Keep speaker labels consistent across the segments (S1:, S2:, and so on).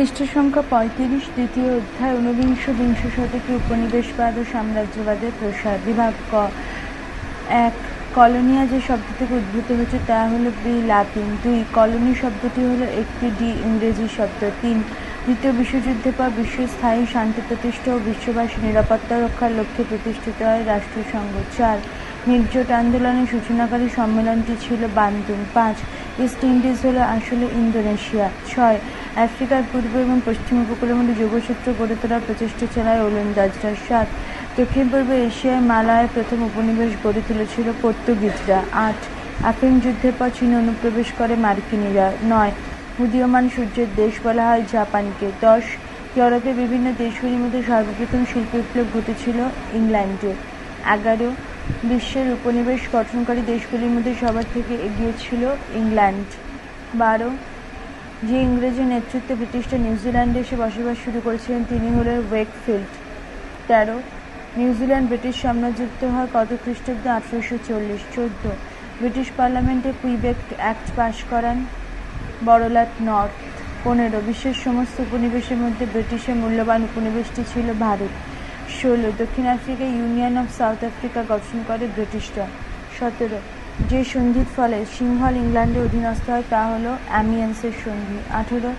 S1: পৃষ্ঠ সংখ্যা পঁয়ত্রিশ, দ্বিতীয় অধ্যায় ঊনবিংশ, বিংশ শতকে উপনিবেশবাদ ও সাম্রাজ্যবাদের প্রসার। বিভাগ ক। এক, কলোনিয়া যে শব্দ থেকে উদ্ভূত হয়েছে তা হলো বি, লাতিন। দুই, কলোনি শব্দটি হলো একটি ডি ইংরেজি শব্দ। তিন, দ্বিতীয় বিশ্বযুদ্ধের পর বিশ্ব স্থায়ী শান্তি প্রতিষ্ঠা ও বিশ্ববাসী নিরাপত্তা রক্ষার লক্ষ্যে প্রতিষ্ঠিত হয় রাষ্ট্রসংঘ। চার, নির্জোট আন্দোলনের সূচনাকারী সম্মেলনটি ছিল বান্দুন পাঁচ, ইস্ট ইন্ডিজ হলো আসলে ইন্দোনেশিয়া। ছয় আফ্রিকার পূর্ব এবং পশ্চিম উপকূলের মধ্যে যোগসূত্র গড়ে তোলার প্রচেষ্টা চালায় ওলন্দাজরা সাত। দক্ষিণ পূর্ব এশিয়ায় মালয়ে প্রথম উপনিবেশ গড়ে তুলেছিল পর্তুগিজরা। আট। আফিম যুদ্ধের পর চীন অনুপ্রবেশ করে মার্কিনীরা। নয়। উদীয়মান সূর্যের দেশ বলা হয় জাপানকে। দশ। ইউরোপের বিভিন্ন দেশগুলির মধ্যে সর্বপ্রথম শিল্প বিপ্লব ঘটেছিল ইংল্যান্ডে। এগারো। বিশ্বের উপনিবেশ গঠনকারী দেশগুলির মধ্যে সবার থেকে এগিয়ে ছিল ইংল্যান্ড। বারো। যে ইংরেজি নেতৃত্বে ব্রিটিশরা নিউজিল্যান্ডে এসে বসবাস শুরু করেছিলেন, তিনি হলেন ওয়েকফিল্ড। তেরো নিউজিল্যান্ড ব্রিটিশ সাম্রাজ্যত্ব হয় কত খ্রিস্টাব্দে? আঠারোশো চল্লিশ, চোদ্দ। ব্রিটিশ পার্লামেন্টে কুইবেক অ্যাক্ট পাশ করান বড়লাট নর্থ। পনেরো, বিশ্বের সমস্ত উপনিবেশের মধ্যে ব্রিটিশের মূল্যবান উপনিবেশটি ছিল ভারত। ষোলো, দক্ষিণ Africa Union of South Africa গঠন করে ব্রিটিশরা। সতেরো যে সন্ধির ফলে সিংহল ইংল্যান্ডের অধীনস্থ হয় তা হলো অ্যামিয়েন্সের সন্ধি আঠেরো,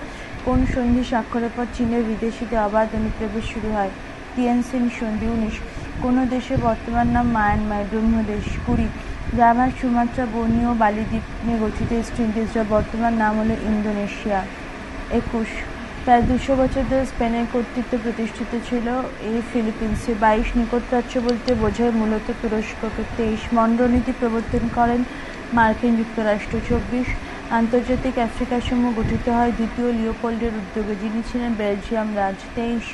S1: কোন সন্ধি স্বাক্ষরের পর চীনের বিদেশিতে অবাধ অনুপ্রবেশ শুরু হয়? টিএনসিন সন্ধি উনিশ। কোনো দেশের বর্তমান নাম মায়ানমার, ব্রহ্মদেশ কুড়ি জাভার, সুমাত্রা বর্ণীয় বালিদ্বীপ নিয়ে গঠিত ইস্ট ইন্ডিজ যার বর্তমান নাম হলো ইন্দোনেশিয়া। একুশ প্রায় দুশো বছর ধরে স্পেনের কর্তৃত্ব প্রতিষ্ঠিত ছিল। এই ফিলিপিন্সে বাইশ নিকট প্রাচ্য বলতে বোঝায় মূলত তুরস্ককে। তেইশ মণ্ডনীতি প্রবর্তন করেন মার্কিন যুক্তরাষ্ট্র। চব্বিশ আন্তর্জাতিক আফ্রিকা সমূহ গঠিত হয়। দ্বিতীয় লিওপোল্ডের উদ্যোগে যিনি ছিলেন বেলজিয়াম রাজ। তেইশ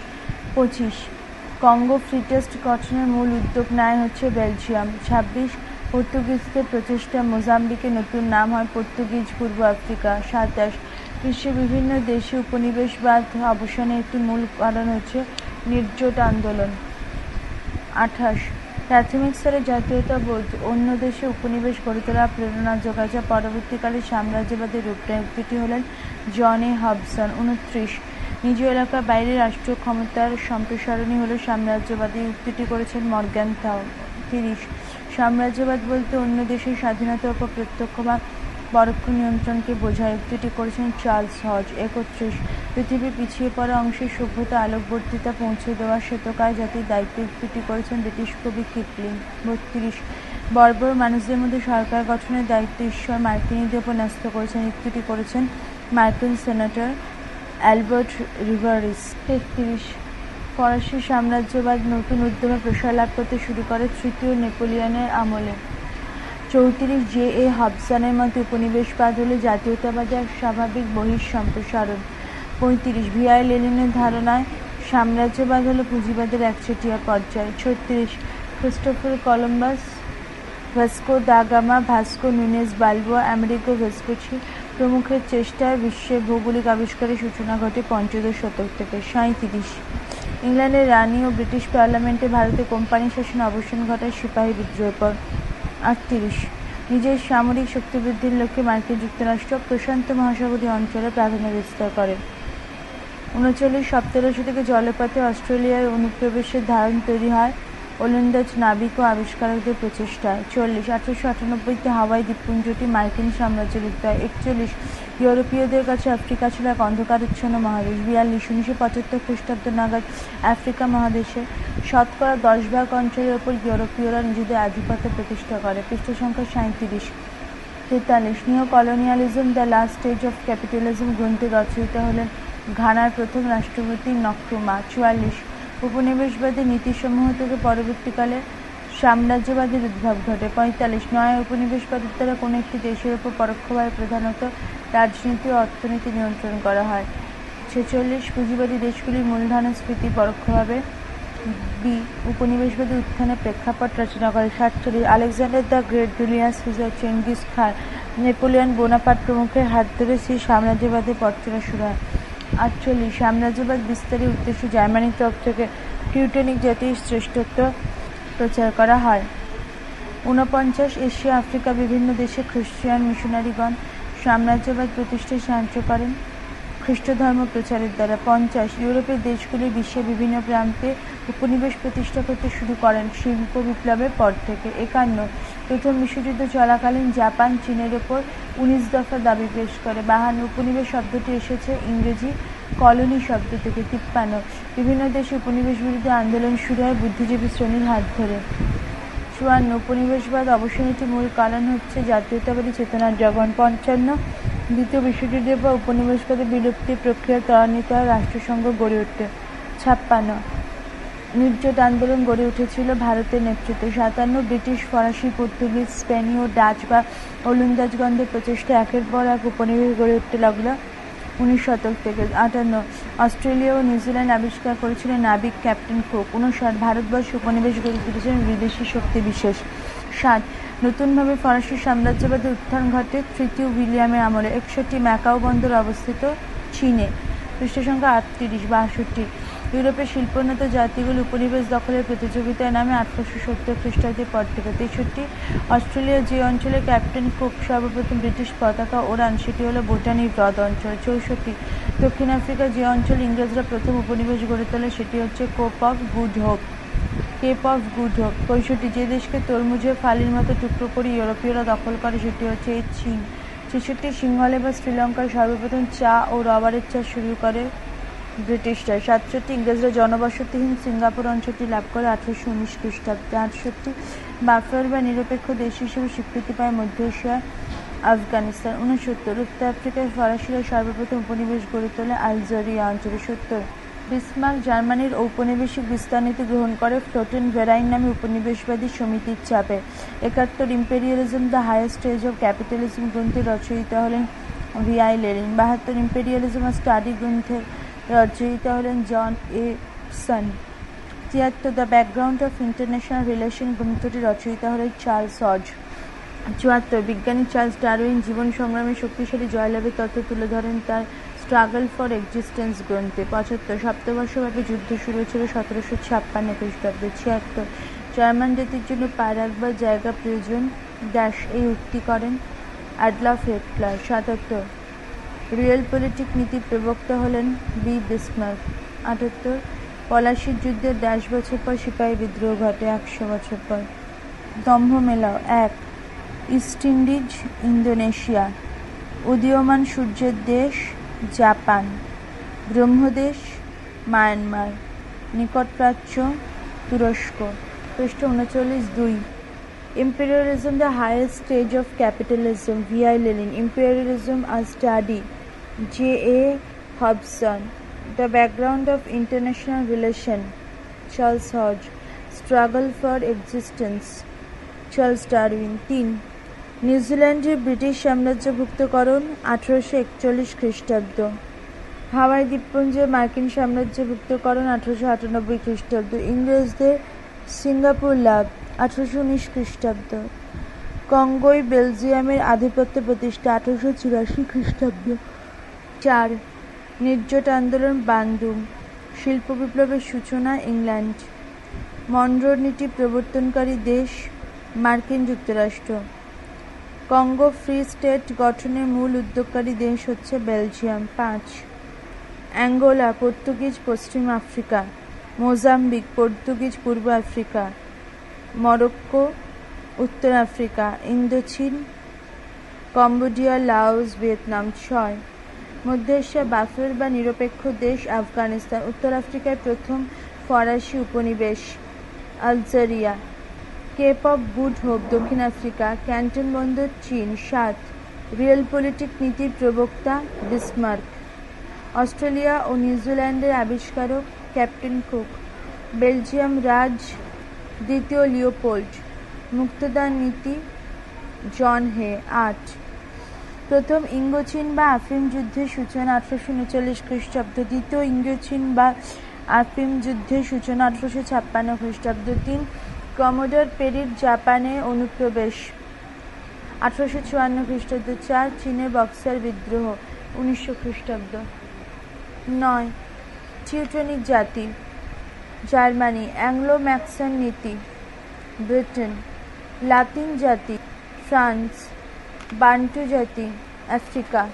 S1: পঁচিশ কঙ্গো ফ্রি টেস্ট গঠনের মূল উদ্যোগ নেয় হচ্ছে বেলজিয়াম। ছাব্বিশ পর্তুগিজদের প্রচেষ্টা মোজাম্বিকে নতুন নাম হয় পর্তুগিজ পূর্ব আফ্রিকা। সাতাশ বিশ্বের বিভিন্ন দেশে উপনিবেশবাদ অবসানের একটি মূল কারণ হচ্ছে নির্জোট আন্দোলন। আঠাশ। প্রাথমিক স্তরে জাতীয়তাবোধ অন্য দেশে উপনিবেশ গড়ে তোলা প্রেরণা যোগাযোগ পরবর্তীকালে সাম্রাজ্যবাদের রূপনায়কটি হলেন জন হবসন। উনত্রিশ। নিজ এলাকার বাইরে রাষ্ট্রীয় ক্ষমতার সম্প্রসারণই হল সাম্রাজ্যবাদী উক্তিটি করেছেন মর্গ্যান থাও তিরিশ। সাম্রাজ্যবাদ বলতে অন্য দেশের স্বাধীনতার উপর প্রত্যক্ষ বা পরোক্ষ নিয়ন্ত্রণকে বোঝায়। উক্তিটি করেছেন চার্লস হজ। একত্রিশ পৃথিবীর পিছিয়ে পড়া অংশে সভ্যতা আলোকবর্তিতা পৌঁছে দেওয়ার শ্বেতকায় জাতির দায়িত্ব উক্তিটি করেছেন ব্রিটিশ কবি কিপলিং। বত্রিশ, বর্বর মানুষদের মধ্যে সরকার গঠনের দায়িত্ব ঈশ্বর মার্কিনীদের উপর ন্যস্ত করেছেন। উক্তিটি করেছেন মার্কিন সেনেটর অ্যালবার্ট রিভারিস। তেত্রিশ, ফরাসি সাম্রাজ্যবাদ নতুন উদ্যমে প্রসার লাভ করতে শুরু করে তৃতীয় নেপোলিয়নের আমলে। চৌত্রিশ জে এ হবসানের মতে উপনিবেশবাদ হল জাতীয়তাবাদের স্বাভাবিক বহির সম্প্রসারণ পঁয়ত্রিশ ভিআই লেনিনের ধারণায় সাম্রাজ্যবাদ হলো পুঁজিবাদের একচেটিয়া পর্যায়। ছত্রিশ, Christopher Columbus Vasco da Gama, Vasco Nunez, Balboa Amerigo Vespucci প্রমুখের চেষ্টায় বিশ্বের ভৌগোলিক আবিষ্কারের সূচনা ঘটে পঞ্চদশ শতক থেকে সাঁত্রিশ ইংল্যান্ডের রানী ও ব্রিটিশ পার্লামেন্টে ভারতে কোম্পানি শাসন অবসান ঘটায় সিপাহী বিদ্রোহের পর। আটত্রিশ। নিজের সামরিক শক্তি বৃদ্ধির লক্ষ্যে মার্কিন যুক্তরাষ্ট্র প্রশান্ত মহাসাগরীয় অঞ্চলে প্রাধান্য বিস্তার করে। উনচল্লিশ সপ্তদশ থেকে জলপথে অস্ট্রেলিয়ায় অনুপ্রবেশের ধারণ তৈরি হয়। ওলন্দাজ নাবিক ও আবিষ্কারকদের প্রচেষ্টায় চল্লিশ, আঠারোশো আটানব্বইতে হাওয়াই দ্বীপপুঞ্জটি মার্কিন সাম্রাজ্যের হয় একচল্লিশ, ইউরোপীয়দের কাছে আফ্রিকা ছিল এক অন্ধকারচ্ছন্ন মহাদেশ। বিয়াল্লিশ, উনিশশো পঁচাত্তর খ্রিস্টাব্দ নাগাদ আফ্রিকা মহাদেশে শতকরা দশ ভাগ অঞ্চলের ওপর ইউরোপীয়রা নিজেদের আধিপত্য প্রতিষ্ঠা করে। পৃষ্ঠ সংখ্যা সাঁত্রিশ তেতাল্লিশ neo colonialism the last stage of capitalism গ্রন্থে রচয়িতা হলেন ঘানার প্রথম রাষ্ট্রপতি নক্রুমা। চুয়াল্লিশ উপনিবেশবাদী নীতিসমূহ থেকে পরবর্তীকালে সাম্রাজ্যবাদের উদ্ভব ঘটে। পঁয়তাল্লিশ, নয় উপনিবেশবাদের দ্বারা কোনো একটি দেশের উপর পরোক্ষভাবে প্রধানত রাজনীতি ও অর্থনীতি নিয়ন্ত্রণ করা হয়। ছেচল্লিশ, পুঁজিবাদী দেশগুলির মূলধনস্ফীতি পরোক্ষভাবে বি, উপনিবেশবাদী উত্থানের প্রেক্ষাপট রচনা করে। সাতচল্লিশ, Alexander the Great Julius Caesar Genghis Khan, Napoleon Bonaparte প্রমুখের হাত ধরে সেই সাম্রাজ্যবাদের পথ শুরু হয়। আটচল্লিশ। সাম্রাজ্যবাদ বিস্তারের উদ্দেশ্য, জার্মানির তরফ থেকে টিউটেনিক জাতির শ্রেষ্ঠত্ব প্রচার করা হয়। ঊনপঞ্চাশ, এশিয়া, আফ্রিকা, বিভিন্ন দেশে খ্রিস্টিয়ান মিশনারিগণ সাম্রাজ্যবাদ প্রতিষ্ঠায় সাহায্য করেন। খ্রিস্ট ধর্ম প্রচারের দ্বারা পঞ্চাশ, ইউরোপের দেশগুলি বিশ্বের বিভিন্ন প্রান্তে উপনিবেশ প্রতিষ্ঠা করতে শুরু করেন শিল্প বিপ্লবের পর থেকে। একান্ন প্রথম বিশ্বযুদ্ধ চলাকালীন জাপান, চীনের ওপর উনিশ দফা দাবি পেশ করে। বাহান্ন উপনিবেশ শব্দটি এসেছে ইংরেজি কলোনি শব্দ থেকে তিপ্পান্ন। বিভিন্ন দেশে উপনিবেশ বিরুদ্ধে আন্দোলন শুরু হয় বুদ্ধিজীবী শ্রেণির হাত ধরে। চুয়ান্ন উপনিবেশবাদ অবসানের মূল কারণ হচ্ছে জাতীয়তাবাদী চেতনার জগন পঞ্চান্ন। দ্বিতীয় বিশ্বযুদ্ধের পর উপনিবেশবাদের বিলুপ্তি প্রক্রিয়া ত্বরান্বিত হয়, রাষ্ট্রসংঘ গড়ে উঠতে ছাপ্পান্ন নির্জট আন্দোলন গড়ে উঠেছিল ভারতের নেতৃত্বে। সাতান্ন ব্রিটিশ, ফরাসি, পর্তুগিজ, স্পেনীয়, ডাচ বা ওলন্দাজগন্ধের প্রচেষ্টা একের পর এক উপনিবেশ গড়ে উঠতে লাগল উনিশ শতক থেকে। আটান্ন, অস্ট্রেলিয়া ও নিউজিল্যান্ড আবিষ্কার করেছিলেন নাবিক ক্যাপ্টেন কুক উনষাট, ভারতবর্ষ উপনিবেশ গড়ে তুলেছিলেন বিদেশি শক্তি বিশেষ। ষাট, নতুনভাবে ফরাসি সাম্রাজ্যবাদের উত্থান ঘটে তৃতীয় উইলিয়ামের আমলে। একষট্টি, ম্যাকাও বন্দর অবস্থিত চীনে। পৃষ্ঠ সংখ্যা আটত্রিশ, বাষট্টি। ইউরোপের শিল্পোন্নত জাতিগুলো উপনিবেশ দখলের প্রতিযোগিতায় নামে আঠারোশো সত্তর খ্রিস্টাব্দের পর থেকে তেষট্টি। অস্ট্রেলিয়ার যে অঞ্চলে ক্যাপ্টেন কুক সর্বপ্রথম ব্রিটিশ পতাকা ওড়ান সেটি হলো বোটানি হ্রদ অঞ্চল, চৌষট্টি। দক্ষিণ আফ্রিকার যে অঞ্চল ইংরেজরা প্রথম উপনিবেশ গড়ে তোলে সেটি হচ্ছে Cape of Good Hope. Cape of Good Hope, পঁয়ষট্টি। যে দেশকে তরমুজের ফালির মতো টুকরো করে ইউরোপীয়রা দখল করে সেটি হচ্ছে চীন। ছেষট্টি, সিংহলে বা শ্রীলঙ্কায় সর্বপ্রথম চা ও রবারের চাষ শুরু করে। ব্রিটিশরা। সাতষট্টি ইংরেজরা জনবসতিহীন সিঙ্গাপুর অঞ্চলটি লাভ করে আঠারোশো উনিশ খ্রিস্টাব্দে। আটষট্টি বাফার বা নিরপেক্ষ দেশ হিসেবে স্বীকৃতি পায় মধ্য এশিয়া, আফগানিস্তান। উনসত্তর উত্তর আফ্রিকায় ফরাসিরা সর্বপ্রথম উপনিবেশ গড়ে তোলে আলজেরিয়া অঞ্চলে সত্তর। বিসমার্ক জার্মানির ঔপনিবেশিক বিস্তারনীতি গ্রহণ করে ফ্লোটেন ভেরাইন নামে উপনিবেশবাদী সমিতির চাপে। একাত্তর imperialism, the highest stage of capitalism গ্রন্থের রচয়িতা হলেন ভিআই লেনিন বাহাত্তর ইম্পেরিয়ালিজম স্টাডি গ্রন্থের রচয়িতা হলেন জন এ সন। তিয়াত্তর, the background of international relation গ্রন্থটি রচয়িতা হলেন চার্লস হজ চুয়াত্তর, বিজ্ঞানী চার্লস ডারউইন জীবন সংগ্রামে শক্তিশালী জয়লাভের তথ্য তুলে ধরেন তার স্ট্রাগল ফর এক্সিস্টেন্স গ্রন্থে। পঁচাত্তর, সপ্তবর্ষব্যাপী যুদ্ধ শুরু হয়েছিল সতেরোশো ছাপ্পান্ন খ্রিস্টাব্দে। ছিয়াত্তর, জার্মান জাতির জন্য পা রাখবার জায়গা প্রয়োজন ড্যাশ এই উক্তি করেন অ্যাডলফ হিটলার। সাতাত্তর রিয়েল পলিটিক নীতির প্রবক্তা হলেন বি বিসমার্ক আটাত্তর, পলাশির যুদ্ধের দশ বছর পর সিপাহী বিদ্রোহ ঘটে একশো বছর পর। দম্ভ মেলাও, এক, ইস্ট ইন্ডিজ, ইন্দোনেশিয়া। উদীয়মান সূর্যের দেশ, জাপান। ব্রহ্মদেশ, মায়ানমার। নিকট প্রাচ্য তুরস্ক। পৃষ্ঠ উনচল্লিশ, দুই, imperialism the highest stage of capitalism vi lenin imperialism a study j a hobson, the background of international relation, charles hodge, struggle for existence Charles Darwin তিন নিউজিল্যান্ডের ব্রিটিশ সাম্রাজ্যভুক্তকরণ, আঠারোশো একচল্লিশ খ্রিস্টাব্দ, হাওয়াই দ্বীপপুঞ্জের মার্কিন সাম্রাজ্যভুক্তকরণ, আঠারোশো আটানব্বই খ্রিস্টাব্দ, ইংরেজদের সিঙ্গাপুর লাভ, আঠারোশো উনিশ খ্রিস্টাব্দ কঙ্গোয় বেলজিয়ামের আধিপত্য প্রতিষ্ঠা, আঠারোশো চুরাশি খ্রিস্টাব্দ। চার, নির্জট আন্দোলন বান্দুম, শিল্প বিপ্লবের সূচনা ইংল্যান্ড মনরোর নীতি প্রবর্তনকারী দেশ মার্কিন যুক্তরাষ্ট্র। কঙ্গো ফ্রি স্টেট গঠনের মূল উদ্যোগকারী দেশ হচ্ছে বেলজিয়াম। পাঁচ, অ্যাঙ্গোলা, পর্তুগিজ পশ্চিম আফ্রিকা, মোজাম্বিক, পর্তুগিজ পূর্ব আফ্রিকা, মরক্কো, উত্তর Africa, Indochina, Cambodia, Laos, Vietnam ছয়। মধ্য এশিয়া বাফের বা নিরপেক্ষ দেশ আফগানিস্তান, উত্তর আফ্রিকায় প্রথম ফরাসি উপনিবেশ Algeria Cape of Good Hope দক্ষিণ আফ্রিকা ক্যান্টন বন্দর, চীন, সাত রিয়েল পলিটিক নীতির প্রবক্তা বিসমার্ক অস্ট্রেলিয়া ও নিউজিল্যান্ডের আবিষ্কারক ক্যাপ্টেন কুক, বেলজিয়াম রাজ দ্বিতীয় লিওপোল্ড মুক্তদান নীতি জন হে, আট। প্রথম ইঙ্গোচীন বা আফিম যুদ্ধের সূচনা আঠারোশো উনচল্লিশ খ্রিস্টাব্দ, দ্বিতীয় ইঙ্গোচীন বা আফিম যুদ্ধের সূচনা আঠারোশো ছাপ্পান্ন খ্রিস্টাব্দ, তিন কমোডর পেরির জাপানে অনুপ্রবেশ আঠারোশো চুয়ান্ন খ্রিস্টাব্দ, চার চীনের বক্সার বিদ্রোহ উনিশশো খ্রিস্টাব্দ, নয় টিউটনিক জাতি জার্মানি, অ্যাংলো ম্যাক্সন নীতি ব্রিটেন, লাতিন জাতি ফ্রান্স বান্টু জাতি, আফ্রিকা,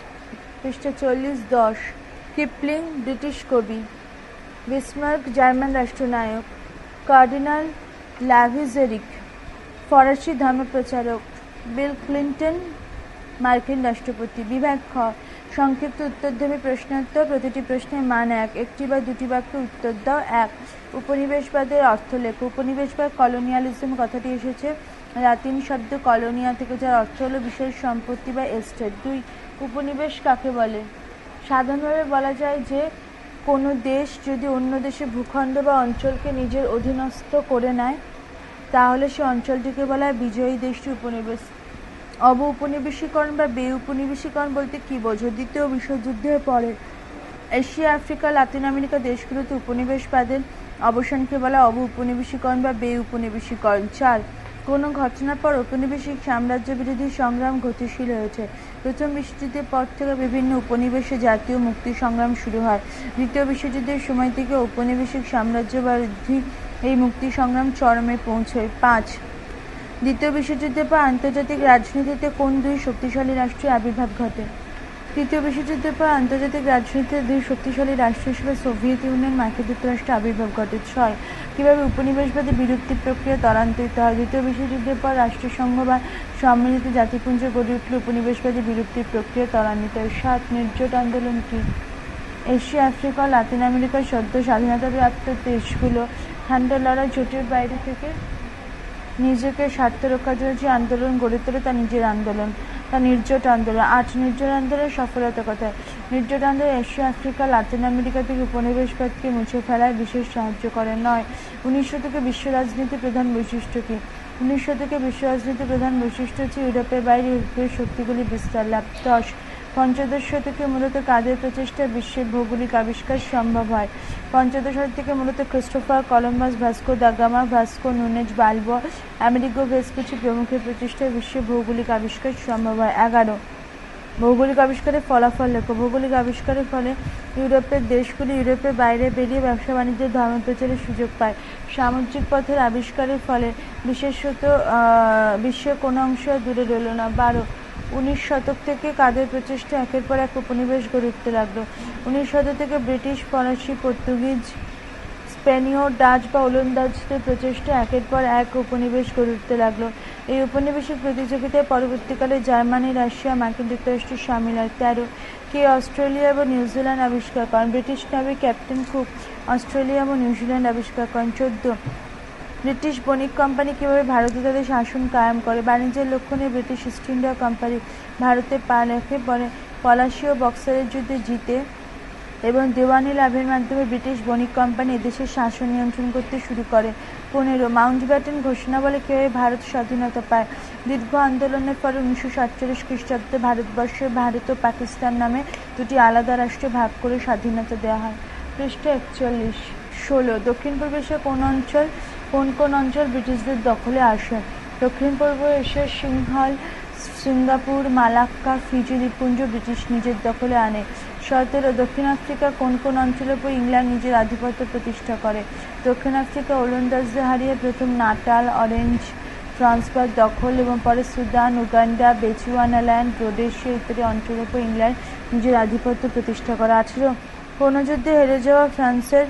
S1: পৃষ্ঠা চল্লিশ দশ, কিপলিং, ব্রিটিশ কবি, বিসমার্ক জার্মান রাষ্ট্রনায়ক, কার্ডিনাল লাভিজেরিক, ফরাসি ধর্মপ্রচারক, বিল ক্লিন্টন, মার্কিন রাষ্ট্রপতি। বিভাগ খ, সংক্ষিপ্ত উত্তরধর্মী প্রশ্নোত্তর, প্রতিটি প্রশ্নের মান এক। একটি বা দুটি বাক্যে উত্তর দাও, এক। উপনিবেশবাদের অর্থ লেখ উপনিবেশবাদ কলোনিয়ালিজম কথাটি এসেছে। লাতিন শব্দ কলোনিয়া থেকে যার অর্থ হলো বিশেষ সম্পত্তি বা এস্টেট দুই উপনিবেশ কাকে বলে? সাধারণভাবে বলা যায় যে, কোনো দেশ যদি অন্য দেশের ভূখণ্ড বা অঞ্চলকে নিজের অধীনস্থ করে নেয়, তাহলে সে অঞ্চলটিকে বলা হয় বিজয়ী দেশটি উপনিবেশ। অব উপনিবেশীকরণ বা বে উপনিবেশীকরণ বলতে কী বোঝো? দ্বিতীয় বিশ্বযুদ্ধের পরে এশিয়া, আফ্রিকা, লাতিন আমেরিকা দেশগুলোতে উপনিবেশবাদের অবসানকে বলা অব উপনিবেশীকরণ বা বে উপনিবেশীকরণ চার কোনো ঘটনার পর ঔপনিবেশিক সাম্রাজ্য বিরোধী সংগ্রাম গতিশীল হয়েছে প্রথম বিশ্বযুদ্ধের পর থেকে বিভিন্ন উপনিবেশে জাতীয় মুক্তি সংগ্রাম শুরু হয়। দ্বিতীয় বিশ্বযুদ্ধের সময় থেকে ঔপনিবেশিক সাম্রাজ্যবাদী এই মুক্তি সংগ্রাম চরমে পৌঁছয়। পাঁচ। দ্বিতীয় বিশ্বযুদ্ধের পর আন্তর্জাতিক রাজনীতিতে কোন দুই শক্তিশালী রাষ্ট্রের আবির্ভাব ঘটে? তৃতীয় বিশ্বযুদ্ধের পর আন্তর্জাতিক রাজনীতিতে দুই শক্তিশালী রাষ্ট্র হিসেবে সোভিয়েত ইউনিয়ন, মার্কিন যুক্তরাষ্ট্রের আবির্ভাব ঘটে ছয়। কীভাবে উপনিবেশবাদী বিরক্তি প্রক্রিয়া ত্বরান্বিত হয়? দ্বিতীয় বিশ্বযুদ্ধের পর রাষ্ট্রসংঘ বা সম্মিলিত জাতিপুঞ্জ গড়ে উঠলে উপনিবেশবাদী বিরক্তির প্রক্রিয়া ত্বরান্বিত হয়। সাত, নির্জোট আন্দোলন কী? এশিয়া, আফ্রিকা লাতিন আমেরিকার সদ্য স্বাধীনতাপ্রাপ্ত দেশগুলো ঠান্ডা লড়াই জোটের বাইরে থেকে নিজেকে স্বার্থ রক্ষার জন্য যে আন্দোলন গড়ে তোলে তা নিজের আন্দোলন, তা নির্জোট আন্দোলন। আট নির্জোট আন্দোলনের সফলতা কথা নির্জোট আন্দোলন এশিয়া, আফ্রিকা, লাতিন আমেরিকা থেকে উপনিবেশবাদকে মুছে ফেলায় বিশেষ সাহায্য করে নয়। উনিশ শতকে বিশ্ব রাজনীতির প্রধান বৈশিষ্ট্য কী? উনিশ শতকে বিশ্ব রাজনীতির প্রধান বৈশিষ্ট্য হচ্ছে ইউরোপের বাইরে ইউরোপীয় শক্তিগুলি বিস্তার। লাভ দশ পঞ্চদশ শতকে মূলত কাদের প্রচেষ্টায় বিশ্বের ভৌগোলিক আবিষ্কার সম্ভব হয়? পঞ্চদশ শতক মূলত Christopher Columbus, Vasco da Gama Vasco Nunez, Balboa Amerigo Vespucci প্রমুখের প্রচেষ্টায় বিশ্বের ভৌগোলিক আবিষ্কার সম্ভব হয়। এগারো। ভৌগোলিক আবিষ্কারের ফলাফল লেখো। ভৌগোলিক আবিষ্কারের ফলে ইউরোপের দেশগুলি ইউরোপের বাইরে বেরিয়ে ব্যবসা বাণিজ্যের ধর্ম প্রচারের সুযোগ পায়। সামুদ্রিক পথের আবিষ্কারের ফলে বিশেষত বিশ্বের কোনো অংশ দূরে রইল না। বারো। উনিশ শতক থেকে কাদের প্রচেষ্টা একের পর এক উপনিবেশ গড়ে উঠতে লাগল? উনিশ শতক থেকে ব্রিটিশ, ফরাসি, পর্তুগিজ, স্পেনীয়, ডাচ বা ওলন্দাজদের প্রচেষ্টা একের পর এক উপনিবেশ গড়ে উঠতে লাগল। এই উপনিবেশিক প্রতিযোগিতায় পরবর্তীকালে জার্মানি, রাশিয়া, মার্কিন যুক্তরাষ্ট্র সামিল হয়। তেরো, কে অস্ট্রেলিয়া এবং নিউজিল্যান্ড আবিষ্কার করেন। ব্রিটিশ নাবিক ক্যাপ্টেন কুক অস্ট্রেলিয়া এবং নিউজিল্যান্ড আবিষ্কার করেন। চোদ্দ ব্রিটিশ বণিক কোম্পানি কীভাবে ভারতে তাদের শাসন কায়েম করে? বাণিজ্যের লক্ষণে ব্রিটিশ ইস্ট ইন্ডিয়া কোম্পানি ভারতে পা রেখে পরে পলাশি ও বক্সারের যুদ্ধে জিতে এবং দেওয়ানি লাভের মাধ্যমে ব্রিটিশ বণিক কোম্পানি এদেশের শাসন নিয়ন্ত্রণ করতে শুরু করে। পনেরো, মাউন্ট ব্যাটেন ঘোষণা বলে কীভাবে ভারত স্বাধীনতা পায়? দীর্ঘ আন্দোলনের পরে উনিশশো সাতচল্লিশ খ্রিস্টাব্দে ভারতবর্ষে ভারত ও পাকিস্তান নামে দুটি আলাদা রাষ্ট্রে ভাগ করে স্বাধীনতা দেওয়া হয়। পৃষ্ঠ একচল্লিশ, ষোলো দক্ষিণ পূর্ব এশিয়ার কোন অঞ্চল কোন কোন অঞ্চল ব্রিটিশদের দখলে আসে? দক্ষিণ পূর্ব এশিয়ার সিংহল, সিঙ্গাপুর, মালাক্কা, ফিজি, দ্বীপপুঞ্জ ব্রিটিশ নিজের দখলে আনে। সতেরো দক্ষিণ আফ্রিকা কোন কোন অঞ্চলের উপর ইংল্যান্ড নিজের আধিপত্য প্রতিষ্ঠা করে? দক্ষিণ আফ্রিকা ওলন্দাজদের হারিয়ে প্রথম নাটাল, অরেঞ্জ, ট্রান্সফার, দখল এবং পরে সুদান, উগান্ডা বেচুয়ানাল্যান্ড রোডেশিয়া ইত্যাদি অঞ্চলের উপর ইংল্যান্ড নিজের আধিপত্য প্রতিষ্ঠা করে। আঠেরো, কোনো যুদ্ধে হেরে যাওয়া ফ্রান্সের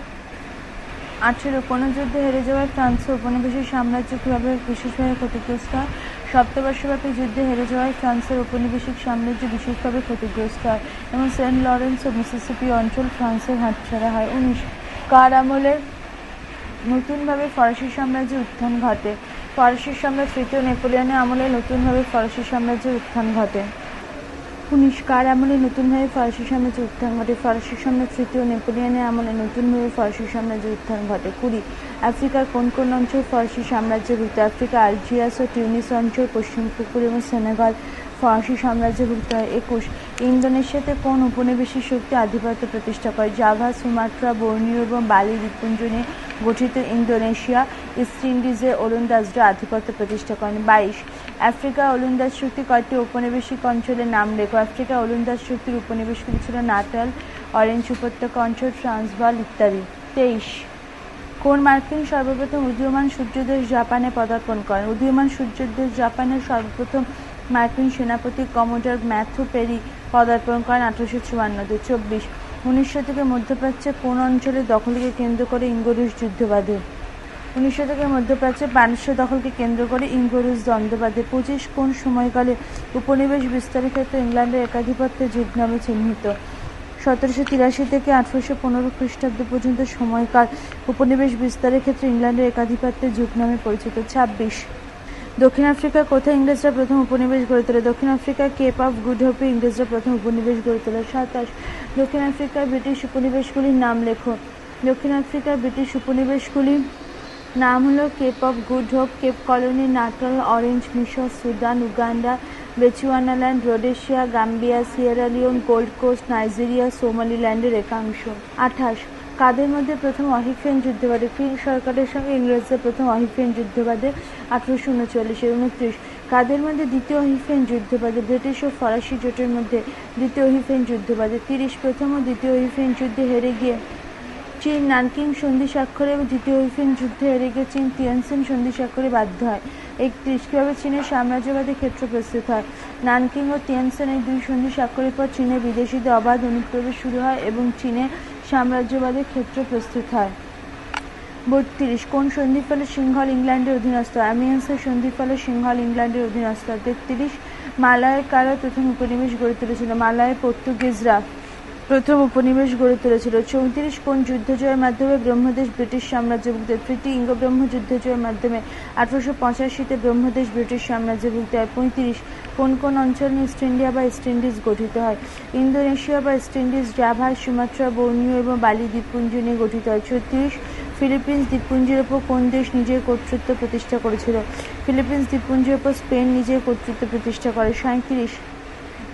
S1: আঠেরো কোনো যুদ্ধে হেরে যাওয়ায় ফ্রান্সের উপনিবেশিক সাম্রাজ্য কীভাবে বিশেষভাবে ক্ষতিগ্রস্ত হয়? সপ্তবর্ষব্যাপী যুদ্ধে হেরে যাওয়ায় ফ্রান্সের উপনিবেশিক সাম্রাজ্য বিশেষভাবে ক্ষতিগ্রস্ত হয়। এবং সেন্ট লরেন্স ও মিসিসিপি অঞ্চল ফ্রান্সের হাতছাড়া হয়। উনিশ, কার আমলের নতুনভাবে ফরাসি সাম্রাজ্যের উত্থান ঘটে? ফরাসি সাম্রাজ্য তৃতীয় নেপোলিয়নের আমলে নতুনভাবে ফরাসি সাম্রাজ্যের উত্থান ঘটে। উনিশ কার আমলে নতুনভাবে ফরাসি সাম্রাজ্যের উত্থান ঘটে। ফরাসি সম্রাট তৃতীয় নেপোলিয়নের আমলে নতুনভাবে ফরাসি সাম্রাজ্যের উত্থান ঘটে। কুড়ি, আফ্রিকার কোন কোন অঞ্চল ফরাসি সাম্রাজ্যভুক্ত আফ্রিকা, আলজিয়াস ও টিউনিস অঞ্চল, পশ্চিম পুকুর এবং সেনেগাল ফরাসি সাম্রাজ্যে সাম্রাজ্যভুক্ত হয়। একুশ, ইন্দোনেশিয়াতে কোন উপনিবেশিক শক্তি আধিপত্য প্রতিষ্ঠা করে? জাভা, সুমাত্রা বর্নিও এবং বালি দ্বীপপুঞ্জ নিয়ে গঠিত ইন্দোনেশিয়া, ইস্ট ইন্ডিজে ওলন্দাজরা আধিপত্য প্রতিষ্ঠা করেন। বাইশ আফ্রিকা ওলন্দাজ শক্তি কয়েকটি ঔপনিবেশিক অঞ্চলের নাম লেখো। আফ্রিকা ওলন্দাজ শক্তির উপনিবেশগুলি ছিল নাটাল, অরেঞ্জ উপত্যকা অঞ্চল ট্রান্সভাল ইত্যাদি। তেইশ। কোন মার্কিন সর্বপ্রথম উদীয়মান সূর্যদেশ জাপানে পদার্পণ করেন? উদীয়মান সূর্যদেশ জাপানের সর্বপ্রথম মার্কিন সেনাপতি কমোডর ম্যাথু পেরি পদার্পণ করেন আঠারোশো চুয়ান্নতে চব্বিশ। উনিশশো থেকে মধ্যপ্রাচ্যে কোন অঞ্চলের দখলকে কেন্দ্র করে ইঙ্গরুশ যুদ্ধ উনিশ শতকের মধ্যপ্রাচ্যে পারস্য দখলকে কেন্দ্র করে ইঙ্গরুশ দ্বন্দ্ব বাঁধে পঁচিশ কোন সময়কালে উপনিবেশ বিস্তারের ক্ষেত্রে ইংল্যান্ডের একাধিপত্যের যুগ নামে চিহ্নিত। সতেরোশো তিরাশি থেকে আঠারোশো পনেরো খ্রিস্টাব্দ পর্যন্ত সময়কাল উপনিবেশ বিস্তারের ক্ষেত্রে ইংল্যান্ডের একাধিপত্যের যুগ নামে পরিচিত। ছাব্বিশ। দক্ষিণ আফ্রিকা কোথায় ইংরেজরা প্রথম উপনিবেশ গড়ে তোলে? দক্ষিণ আফ্রিকার কেপ অফ গুড হোপে ইংরেজরা প্রথম উপনিবেশ গড়ে তোলে। সাতাশ। দক্ষিণ আফ্রিকার ব্রিটিশ উপনিবেশগুলির নাম লেখো। দক্ষিণ আফ্রিকার ব্রিটিশ উপনিবেশগুলির নাম হলো Cape of Good Hope Cape Colony Natal Orange মিশর Sudan Uganda Bechuanaland Rhodesia Gambia Sierra Leone Gold Coast Nigeria সোমালিল্যান্ডের একাংশ। আঠাশ। কাদের মধ্যে প্রথম অহিফেন যুদ্ধবাদে? ফিন সরকারের সঙ্গে ইংরেজদের প্রথম অহিফেন যুদ্ধবাদে? আঠারোশো উনচল্লিশে উনত্রিশ কাদের মধ্যে দ্বিতীয় অহিফেন যুদ্ধবাদে? ব্রিটিশ ও ফরাসি জোটের মধ্যে দ্বিতীয় অহিফেন যুদ্ধবাদে? তিরিশ। প্রথম ও দ্বিতীয় অহিফেন যুদ্ধে হেরে গিয়ে চীন, নানকিং, সন্ধি স্বাক্ষরে এবং দ্বিতীয় অহিফেন যুদ্ধে গিয়ে চীন তিয়ানসেন সন্ধি স্বাক্ষরে বাধ্য হয়। একত্রিশ, কীভাবে চীনের সাম্রাজ্যবাদী ক্ষেত্র প্রস্তুত হয়? নানকিং ও তিয়ানসেন এই দুই সন্ধি স্বাক্ষরের পর চীনে বিদেশিদের অবাধ অনুপ্রবেশ শুরু হয় এবং চীনে সাম্রাজ্যবাদের ক্ষেত্র প্রস্তুত হয়। বত্রিশ, কোন সন্ধির ফলে সিংহল ইংল্যান্ডের অধীনস্থ? অ্যামিয়েন্সের সন্ধির ফলে সিংহল ইংল্যান্ডের অধীনস্থ। তেত্রিশ, মালয়ের কারা প্রথম উপনিবেশ গড়ে তুলেছিল? মালায় পর্তুগিজরা। প্রথম উপনিবেশ গড়ে তুলেছিল। চৌত্রিশ কোন যুদ্ধ জয়ের মাধ্যমে ব্রহ্মদেশ ব্রিটিশ সাম্রাজ্য সাম্রাজ্যভুক্ত তৃতীয় ইঙ্গব্রহ্ম যুদ্ধ জয়ের মাধ্যমে আঠারোশো পঁচাশিতে ব্রহ্মদেশ ব্রিটিশ সাম্রাজ্য সাম্রাজ্যভুক্ত হয়। পঁয়ত্রিশ কোন কোন অঞ্চল ইস্ট ইন্ডিয়া বা ইস্ট ইন্ডিজ গঠিত হয়। ইন্দোনেশিয়া বা East Indies Java, Sumatra, Borneo এবং বালি দ্বীপপুঞ্জ নিয়ে গঠিত হয়। ছত্রিশ ফিলিপিন্স দ্বীপপুঞ্জের ওপর কোন দেশ নিজের কর্তৃত্ব প্রতিষ্ঠা করেছিল? ফিলিপিন্স দ্বীপপুঞ্জের ওপর স্পেন নিজের কর্তৃত্ব প্রতিষ্ঠা করে। সাঁত্রিশ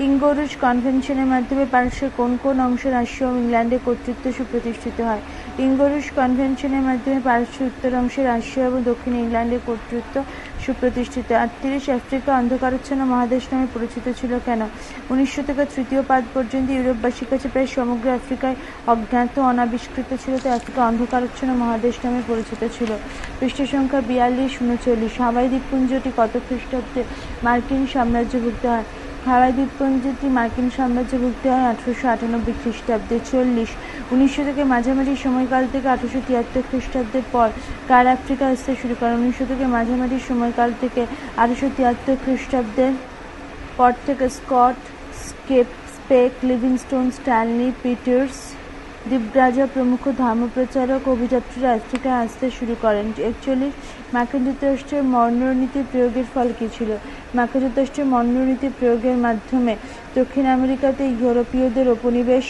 S1: ইঙ্গরুজ কনভেনশনের মাধ্যমে পারস্যের কোন কোন অংশ রাশিয়া ও ইংল্যান্ডের কর্তৃত্ব সুপ্রতিষ্ঠিত হয়? ইঙ্গরুজ কনভেনশনের মাধ্যমে পারস্যের উত্তর অংশে রাশিয়া এবং দক্ষিণ ইংল্যান্ডের কর্তৃত্ব সুপ্রতিষ্ঠিত। আটত্রিশ আফ্রিকা অন্ধকারাচ্ছন্ন মহাদেশ নামে পরিচিত ছিল কেন? উনিশশো থেকে তৃতীয় পাদ পর্যন্ত ইউরোপবাসীর কাছে প্রায় সমগ্র আফ্রিকায় অজ্ঞাত অনাবিষ্কৃত ছিল, তাই আফ্রিকা অন্ধকারাচ্ছন্ন মহাদেশ নামে পরিচিত ছিল। পৃষ্ঠ সংখ্যা বিয়াল্লিশ, উনচল্লিশ। হাওয়াই দ্বীপপুঞ্জটি কত খ্রিস্টাব্দে মার্কিন সাম্রাজ্যভুক্ত হয়? হাওয়াই দ্বীপপুঞ্জটি মার্কিন সাম্রাজ্যে সাম্রাজ্যভুক্ত হয় আঠারোশো আটানব্বই খ্রিস্টাব্দে চল্লিশ। উনিশশো থেকে মাঝামাঝি সময়কাল থেকে আঠারোশো তিয়াত্তর খ্রিস্টাব্দের পর কার আফ্রিকা আসতে শুরু করে? উনিশ থেকে মাঝামাঝি সময়কাল থেকে আঠারোশো তিয়াত্তর খ্রিস্টাব্দের পর থেকে স্কট, স্কেপ, স্পেক, লিভিংস্টোন, স্ট্যানলি, পিটার্স, দ্বীপরাজা প্রমুখ ধর্মপ্রচারক, অভিযাত্রীরা আফ্রিকায় আসতে শুরু করেন। একচল্লিশ মার্কিন যুক্তরাষ্ট্রের মন্ডনীতি প্রয়োগের ফল কী ছিল? মার্কিন যুক্তরাষ্ট্রের মন্ডনীতি প্রয়োগের মাধ্যমে দক্ষিণ আমেরিকাতে ইউরোপীয়দের উপনিবেশ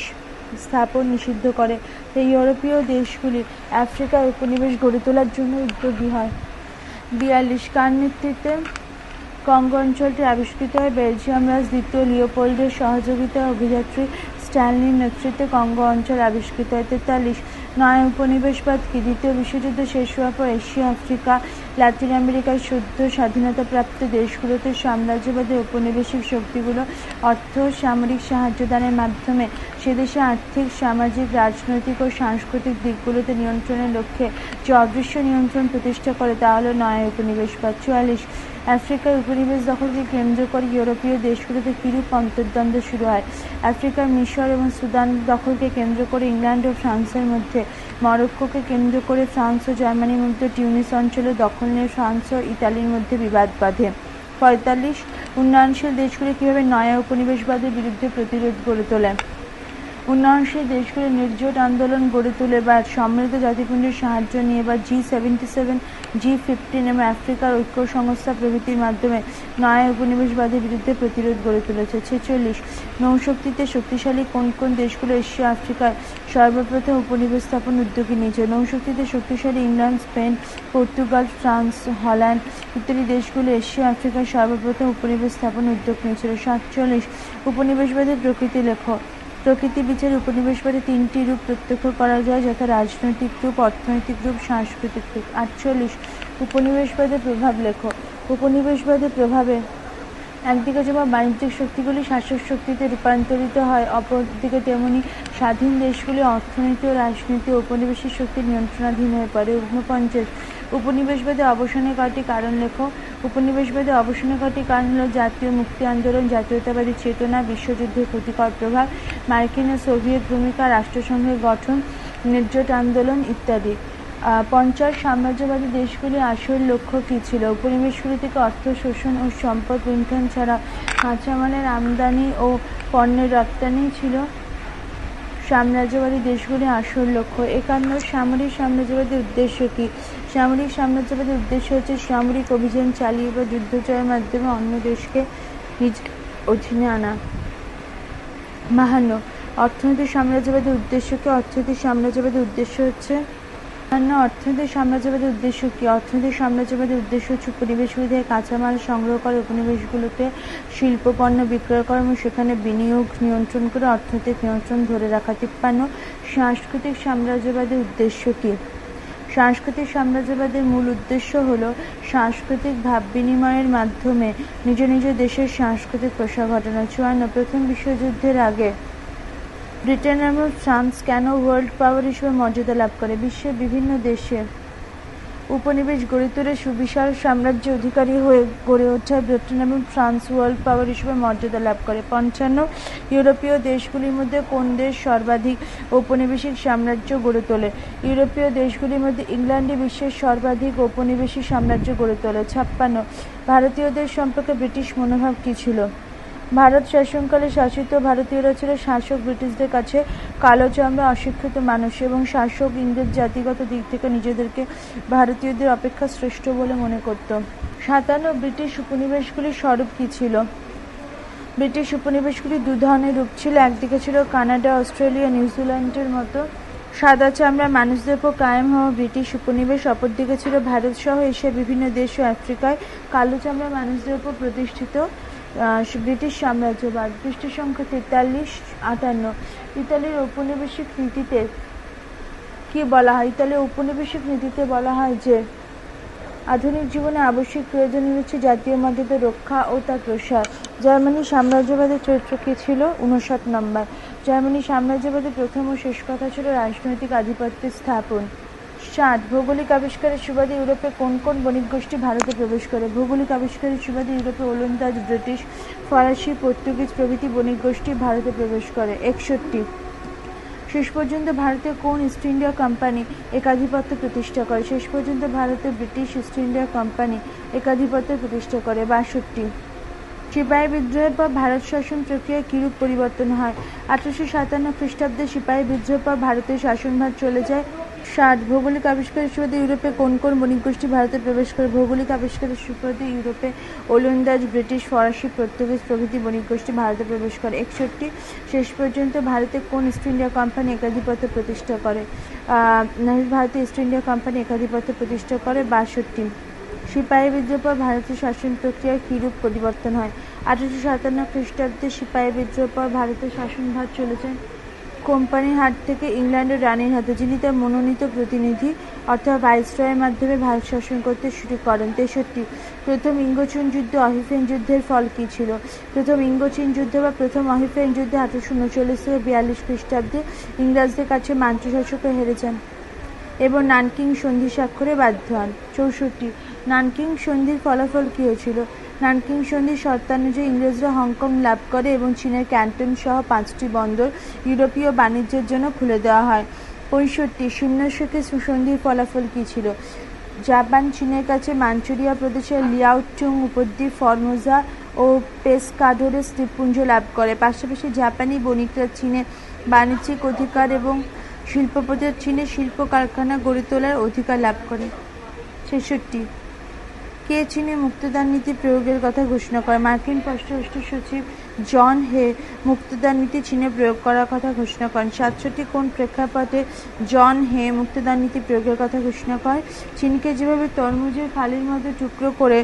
S1: স্থাপন নিষিদ্ধ করে। তাই ইউরোপীয় দেশগুলি আফ্রিকার উপনিবেশ গড়ে তোলার জন্য উদ্যোগী হয়। বিয়াল্লিশ কার নেতৃত্বে কঙ্গো অঞ্চলটি আবিষ্কৃত হয়। বেলজিয়াম রাজ দ্বিতীয় লিওপোল্ডের সহযোগিতায় অভিযাত্রী স্ট্যানলির নেতৃত্বে কঙ্গো অঞ্চল আবিষ্কৃত হয়। তেতাল্লিশ নয় উপনিবেশবাদ কি দ্বিতীয় বিশ্বযুদ্ধ শেষ হওয়ার পর এশিয়া, আফ্রিকা, লাতিন আমেরিকার সদ্য স্বাধীনতাপ্রাপ্ত দেশগুলোতে সাম্রাজ্যবাদী ঔপনিবেশিক শক্তিগুলো অর্থ সামরিক সাহায্য দানের মাধ্যমে সে দেশে আর্থিক, সামাজিক, রাজনৈতিক ও সাংস্কৃতিক দিকগুলোতে নিয়ন্ত্রণের লক্ষ্যে যে অদৃশ্য নিয়ন্ত্রণ প্রতিষ্ঠা করে তা হলো নয় উপনিবেশবাদ চুয়াল্লিশ আফ্রিকার উপনিবেশ দখলকে কেন্দ্র করে ইউরোপীয় দেশগুলোতে কিরূপ অন্তর্দ্বন্দ্ব শুরু হয়? আফ্রিকার মিশর এবং সুদান দখলকে কেন্দ্র করে ইংল্যান্ড ও ফ্রান্সের মধ্যে, মরক্কোকে কেন্দ্র করে ফ্রান্স ও জার্মানির মধ্যে টিউনিস অঞ্চলে দখল নিয়ে ফ্রান্স ও ইতালির মধ্যে বিবাদ বাঁধে। পঁয়তাল্লিশ, উন্নয়নশীল দেশগুলি কীভাবে নয়া উপনিবেশবাদের বিরুদ্ধে প্রতিরোধ গড়ে তোলে? উন্নয়নশীল দেশগুলি নির্জোট আন্দোলন গড়ে তোলে বা সম্মিলিত জাতিপুঞ্জের সাহায্য নিয়ে বা G seventy seven G fifteen এবং আফ্রিকার ঐক্য সংস্থা প্রভৃতির মাধ্যমে নয়া উপনিবেশবাদের বিরুদ্ধে প্রতিরোধ গড়ে তুলেছে ছেচল্লিশ। নৌশক্তিতে শক্তিশালী কোন কোন দেশগুলো এশিয়া আফ্রিকায় সর্বপ্রথম উপনিবেশ স্থাপন উদ্যোগী নিয়েছে? নৌশক্তিতে শক্তিশালী England, Spain, Portugal, France, Holland ইত্যাদি দেশগুলো এশিয়া আফ্রিকায় সর্বপ্রথম উপনিবেশ স্থাপন উদ্যোগ নিয়েছিল। সাতচল্লিশ। উপনিবেশবাদের প্রকৃতি লেখ প্রকৃতি বিচারে উপনিবেশবাদে তিনটি রূপ প্রত্যক্ষ করা যায়, যথা রাজনৈতিক রূপ, অর্থনৈতিক রূপ, সাংস্কৃতিক রূপ। আটচল্লিশ উপনিবেশবাদের প্রভাব লেখ। উপনিবেশবাদের প্রভাবে একদিকে যেমন বাণিজ্যিক শক্তিগুলি শাসক শক্তিতে রূপান্তরিত হয়, অপরদিকে তেমনি স্বাধীন দেশগুলি অর্থনীতি ও রাজনীতি ঔপনিবেশিক শক্তির নিয়ন্ত্রণাধীন হয়ে পড়ে। ঊনপঞ্চাশ উপনিবেশবাদী অবসানের কয়টি কারণ লেখো। উপনিবেশবাদী অবসানের কয়টি কারণ হলো জাতীয় মুক্তি আন্দোলন, জাতীয়তাবাদী চেতনা, বিশ্বযুদ্ধের ক্ষতিকর প্রভাব, মার্কিন ও সোভিয়েত ভূমিকা, রাষ্ট্রসংঘের গঠন, নির্জট আন্দোলন ইত্যাদি। পঞ্চাশ সাম্রাজ্যবাদী দেশগুলি আসল লক্ষ্য কী ছিল? উপনিবেশগুলি থেকে অর্থ, শোষণ ও সম্পদ লুণ্ঠন ছাড়া কাঁচামালের আমদানি ও পণ্যের রপ্তানি ছিল। সাম্রাজ্যবাদী দেশগুলি আসল লক্ষ্য একান্ন সামরিক সাম্রাজ্যবাদের উদ্দেশ্য কি? সামরিক সাম্রাজ্যবাদের উদ্দেশ্য হচ্ছে সামরিক অভিযান চালিয়ে বা যুদ্ধ জয়ের মাধ্যমে অন্য দেশকে নিজ অধীনে আনা। বাহান্ন, অর্থনৈতিক সাম্রাজ্যবাদের উদ্দেশ্য কি? অর্থনৈতিক সাম্রাজ্যবাদের উদ্দেশ্য হচ্ছে বাহান্ন অর্থনৈতিক সাম্রাজ্যবাদের উদ্দেশ্য কি? অর্থনৈতিক সাম্রাজ্যবাদের উদ্দেশ্য হচ্ছে উপনিবেশগুলি থেকে কাঁচামাল সংগ্রহ করে উপনিবেশগুলোতে শিল্প পণ্য বিক্রয় করা এবং সেখানে বিনিয়োগ নিয়ন্ত্রণ করে অর্থনৈতিক নিয়ন্ত্রণ ধরে রাখা। তিপ্পান্ন, সাংস্কৃতিক সাম্রাজ্যবাদের উদ্দেশ্য কি? সাংস্কৃতিক সাম্রাজ্যবাদের মূল উদ্দেশ্য হল সাংস্কৃতিক ভাব বিনিময়ের মাধ্যমে নিজ নিজ দেশের সাংস্কৃতিক প্রসার ঘটানো। চুয়ান্ন, প্রথম বিশ্বযুদ্ধের আগে ব্রিটেন এবং ফ্রান্স কেন ওয়ার্ল্ড পাওয়ার হিসেবে মর্যাদা লাভ করে? বিশ্বের বিভিন্ন দেশে উপনিবেশ গড়ে তুলে সুবিশাল সাম্রাজ্য অধিকারী হয়ে গড়ে ওঠায় ব্রিটেন এবং ফ্রান্স ওয়ার্ল্ড পাওয়ার হিসেবে মর্যাদা লাভ করে। পঞ্চান্ন ইউরোপীয় দেশগুলির মধ্যে কোন দেশ সর্বাধিক ঔপনিবেশিক সাম্রাজ্য গড়ে তোলে? ইউরোপীয় দেশগুলির মধ্যে ইংল্যান্ডই বিশ্বের সর্বাধিক ঔপনিবেশিক সাম্রাজ্য গড়ে তোলে। ছাপ্পান্ন ভারতীয়দের সম্পর্কে ব্রিটিশ মনোভাব কী ছিল? ভারত শাসনকালে শাসিত ভারতীয়রা ছিল শাসক ব্রিটিশদের কাছে কালো চামড়া, অশিক্ষিত মানুষ এবং শাসক ইংরেজ জাতিগত দিক থেকে নিজেদেরকে ভারতীয়দের অপেক্ষা শ্রেষ্ঠ বলে মনে করত। সাতান্ন ব্রিটিশ উপনিবেশগুলির স্বরূপ কী ছিল? ব্রিটিশ উপনিবেশগুলি দু ধরনের রূপ ছিল। একদিকে ছিল কানাডা, অস্ট্রেলিয়া নিউজিল্যান্ডের মতো। সাদা চামড়া মানুষদের উপর কায়েম হওয়া ব্রিটিশ উপনিবেশ। অপরদিকে ছিল ভারত সহ এশিয়ার বিভিন্ন দেশ ও আফ্রিকায় কালো চামড়া মানুষদের উপর প্রতিষ্ঠিত। ব্রিটিশ সাম্রাজ্যবাদ পৃষ্ঠ সংখ্যা তেতাল্লিশ, আটান্ন। ইতালির ঔপনিবেশিক নীতিতে কি বলা হয়? ইতালির ঔপনিবেশিক নীতিতে বলা হয় যে, আধুনিক জীবনে আবশ্যিক প্রয়োজন রয়েছে জাতীয় মর্যাদা রক্ষা ও তার প্রসার। জার্মানি সাম্রাজ্যবাদের চরিত্র কী ছিল? উনষাট নম্বর। জার্মানি সাম্রাজ্যবাদের প্রথম ও শেষ কথা ছিল রাজনৈতিক আধিপত্যের স্থাপন। ষাট ভৌগোলিক আবিষ্কারের সুবাদে ইউরোপে কোন কোন বণিক গোষ্ঠী ভারতে প্রবেশ করে? ভৌগোলিক আবিষ্কারের সুবাদে ইউরোপে ওলন্দাজ, ব্রিটিশ, ফরাসি, পর্তুগিজ প্রভৃতি বণিক গোষ্ঠী ভারতে প্রবেশ করে। একষট্টি, শেষ পর্যন্ত ভারতের কোন ইস্ট ইন্ডিয়া কোম্পানি একাধিপত্য প্রতিষ্ঠা করে? শেষ পর্যন্ত ভারতে ব্রিটিশ ইস্ট ইন্ডিয়া কোম্পানি একাধিপত্য প্রতিষ্ঠা করে। বাষট্টি, সিপাহী বিদ্রোহের পর ভারত শাসন প্রক্রিয়ায় কিরূপ পরিবর্তন হয়? আঠারোশো সাতান্ন খ্রিস্টাব্দে সিপাহী বিদ্রোহের পর ভারতের শাসনভার চলে যায়। ষাট ভৌগোলিক আবিষ্কারের সুবাদে ইউরোপে কোন কোন বণিক গোষ্ঠী ভারতে প্রবেশ করে? ভৌগোলিক আবিষ্কারের সুবাদে ইউরোপে ওলন্দাজ, ব্রিটিশ, ফরাসি, পর্তুগিজ প্রভৃতি বণিক গোষ্ঠী ভারতে প্রবেশ করে। একষট্টি, শেষ পর্যন্ত ভারতে কোন ইস্ট ইন্ডিয়া কোম্পানি একাধিপত্য প্রতিষ্ঠা করে? ভারতে ইস্ট ইন্ডিয়া কোম্পানি একাধিপত্য প্রতিষ্ঠা করে? বাষট্টি, সিপাহী বিদ্রোহ পর ভারতের শাসন প্রক্রিয়ায় কীরূপ পরিবর্তন হয়? আঠারোশো সাতান্ন খ্রিস্টাব্দে সিপাহী বিদ্রোহ পর ভারতের শাসনভার চলেছে। কোম্পানির হাত থেকে ইংল্যান্ডের রানীর হাতে, যিনি তার মনোনীত প্রতিনিধি অর্থাৎ ভাইসরয়ের মাধ্যমে ভারত শাসন করতে শুরু করেন। তেষট্টি, প্রথম ইঙ্গোচুন যুদ্ধ অহিফেন যুদ্ধের ফল কী ছিল? প্রথম ইঙ্গোচিন যুদ্ধ বা প্রথম অহিফেন যুদ্ধে আঠারোশো উনচল্লিশ থেকে বিয়াল্লিশ খ্রিস্টাব্দে ইংরেজদের কাছে মান্ত্র শাসকরা হেরে যান এবং নানকিং সন্ধি স্বাক্ষরে বাধ্য হন। চৌষট্টি, নানকিং সন্ধির ফলাফল কী হয়েছিল? নানকিং সন্ধির শর্তানুযায়ী ইংরেজরা হংকং লাভ করে এবং চীনের ক্যান্টন সহ পাঁচটি বন্দর ইউরোপীয় বাণিজ্যের জন্য খুলে দেওয়া হয়। পঁয়ষট্টি শূন্যশোকে সুসন্ধির ফলাফল কী ছিল? জাপান, চীনের কাছে মাঞ্চুরিয়া প্রদেশের লিয়াওটুং উপদ্বীপ, ফরমোজা ও পেসকাডোরের দ্বীপপুঞ্জ লাভ করে। পাশাপাশি জাপানি বণিকরা চীনে বাণিজ্যিক অধিকার এবং শিল্পপতির চীনে শিল্প কারখানা গড়ে তোলার অধিকার লাভ করে। ছেষট্টি কে চীনে মুক্তদান নীতি প্রয়োগের কথা ঘোষণা করে মার্কিন পররাষ্ট্র সচিব জন হে মুক্তদান নীতি চীনে প্রয়োগ করার কথা ঘোষণা করেন। সাতষট্টি কোন প্রেক্ষাপটে জন হে মুক্তদান নীতি প্রয়োগের কথা ঘোষণা করে? চীনকে যেভাবে তরমুজের ফালির মতো টুকরো করে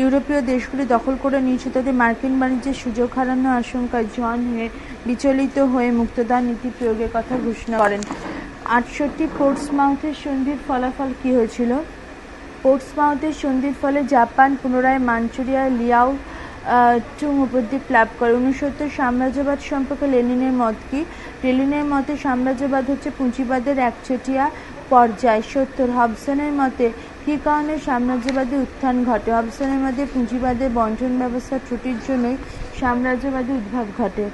S1: ইউরোপীয় দেশগুলি দখল করে নিয়েছে তাদের মার্কিন বাণিজ্যের সুযোগ হারানোর আশঙ্কায় জন হে বিচলিত হয়ে মুক্তদান নীতি প্রয়োগের কথা ঘোষণা করেন। আটষট্টি পোর্টসমাউথের সন্ধির ফলাফল কী হয়েছিল? পোর্টসমাউথের সন্ধির ফলে জাপান পুনরায় মাঞ্চুরিয়া, লিয়াও চুং উপদ্বীপ লাভ করে। উনসত্তর সাম্রাজ্যবাদ সম্পর্কে লেনিনের মত কি? লেনিনের মতে সাম্রাজ্যবাদ হচ্ছে পুঁজিবাদের একচেটিয়া পর্যায়। সত্তর, হবসনের মতে কী কারণে সাম্রাজ্যবাদী উত্থান ঘটে? হবসনের মতে পুঁজিবাদের বন্টন ব্যবস্থার ত্রুটির জন্যই সাম্রাজ্যবাদী উদ্ভব ঘটে।